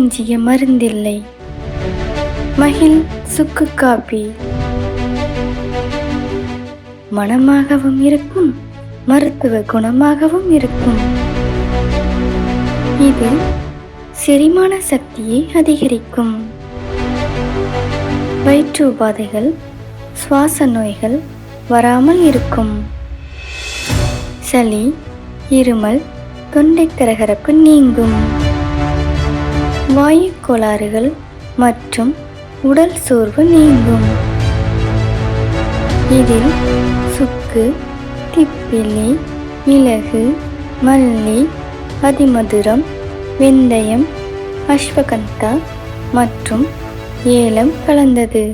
மிஞ்சிய மருந்தில்லை. மகிழ் சுக்கு காப்பி மனமாகவும் இருக்கும் மருத்துவ குணமாகவும் இருக்கும். இது செரிமான சக்தியை அதிகரிக்கும். வயிற்று உபாதைகள் சுவாச நோய்கள் வராமல் இருக்கும். சளி இருமல் தொண்டை கரகரப்பு நீங்கும். வாயு கோளாறுகள் மற்றும் உடல் சோர்வு நீங்கும். இதில் சுக்கு திப்பிலி மிளகு மல்லி அதிமதுரம் வெந்தயம் அஸ்வகந்தா மற்றும் ஏலம் கலந்தது.